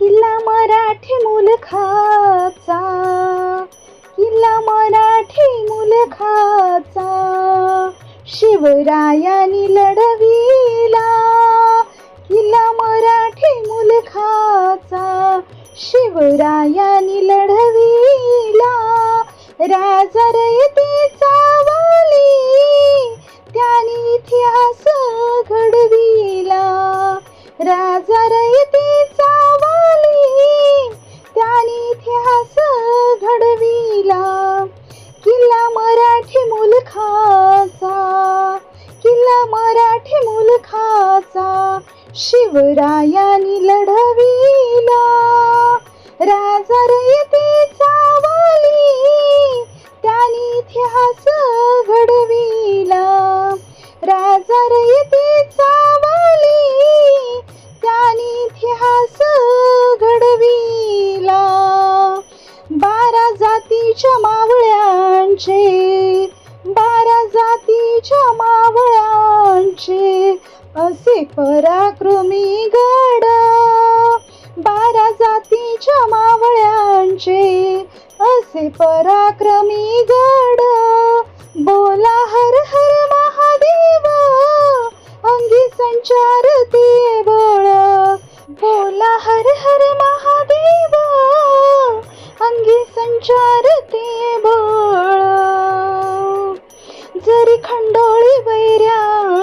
किल्ला मराठी मुलखाचा. किल्ला मराठी मुलखाचा. शिवरायानी लढविला. किल्ला मराठी मुलखाचा. शिवरायानी लढविला. राजा घडविला किल्ला मराठी मुलखाचा किल्ला मराठी मुलखाचा शिवरायांनी लढविला. मावळ्यांचे बारा जातीच्या मावळ्यांचे असे पराक्रमी गड. बारा जातीच्या मावळ्यांचे असे पराक्रमी गड. बोला हर हर महादेव अंगी संचार बळ. बोला हर हर महादेव अंगी संचारते बळ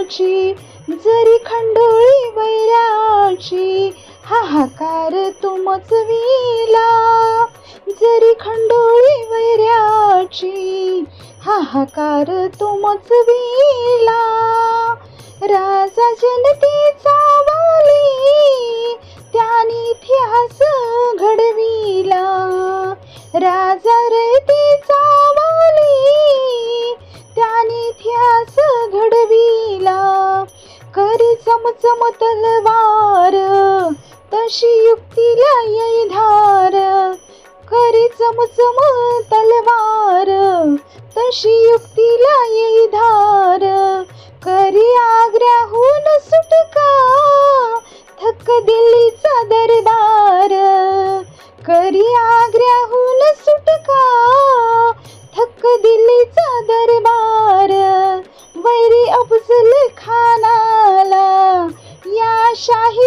वैऱ्याची जरी खंडोळी वैराची हाहाकार तुमच विला. जरी खंडोळी वैराची हाहाकार तुमच विला. राजा जनतेचा वाली त्याने इतिहास घडविला. राजा रयतेचा वाली त्याने इतिहास घडविला. करी चमचम तलवार. तशी युक्तीला येई धार. करी चमचम तलवार. तशी युक्तीला येई धार. करी आग्र्याहून सुटका. थक दिल्लीचा दरबार. करी आग्र्याहून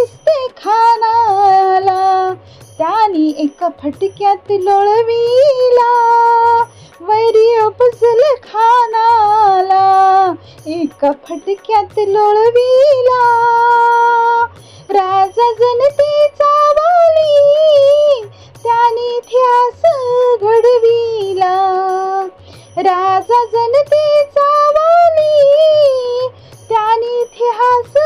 दिसते खानाला. त्याने एका फटक्यात लोळविला. वैरी अफजल खानाला एका फटक्यात लोळविला. राजा जनतेचा वाली त्याने इतिहास घडविला. राजा जनतेचा वाली त्याने इतिहास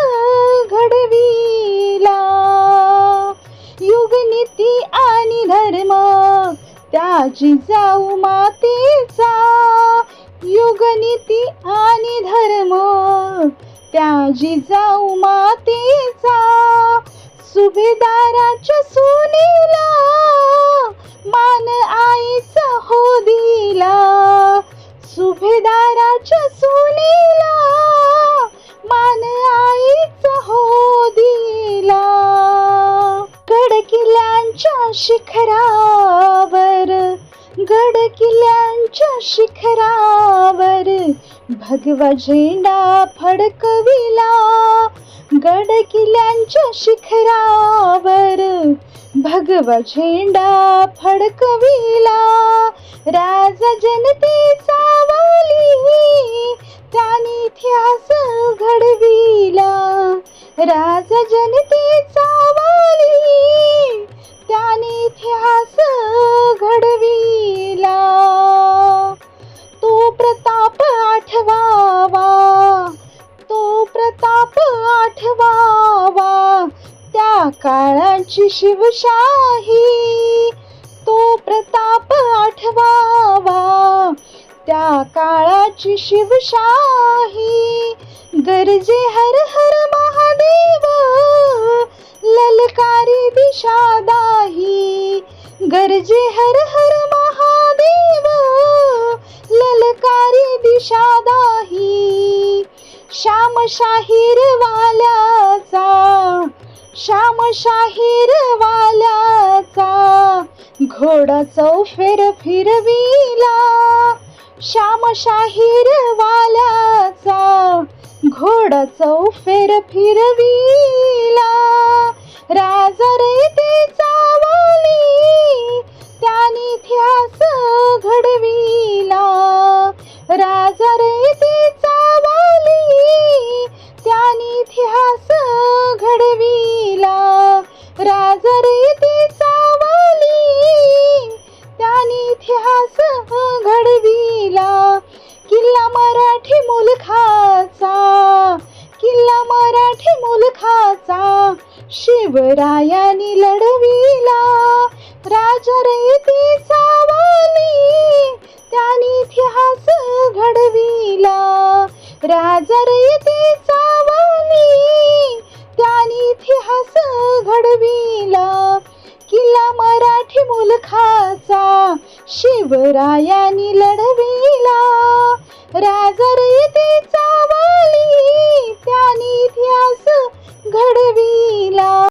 मग त्याची जाऊ मातेचा युगनीती आणि धर्म. त्याची जाऊ मातेचा सुभेदाराच्या सुनेला मान आईचा हो दिला भगवा झेंडा फडकविला गड किल्ल्यांच्या शिखरावर भगवा झेंडा फडकविला. राजा जनतेचा वाली त्याने इतिहास घडविला. राजा जनतेचा काळाची शिवशाही. तो प्रताप आठवावा. त्या काळाची शिवशाही. गरजे हर हर महादेव. ललकारी दिशादाही. गरजे हर हर महादेव. ललकारी दिशादाही. श्यामशाहीर वाल्याचा. श्याम शाहीर वाल्या घोडा चौफेर फिरविला. श्यामशाहीर वाल्याचा घोडा चौफेर फिरविला. राजा रे ते शिवरायानी लढविला. राजा रयते सावली त्याने इतिहास घडविला. राजा रयते सावली त्याने इतिहास घडविला. किल्ला मराठी मुलखाचा शिवरायानी लढविला. राजा रयते सावली त्याने इतिहास घडविला.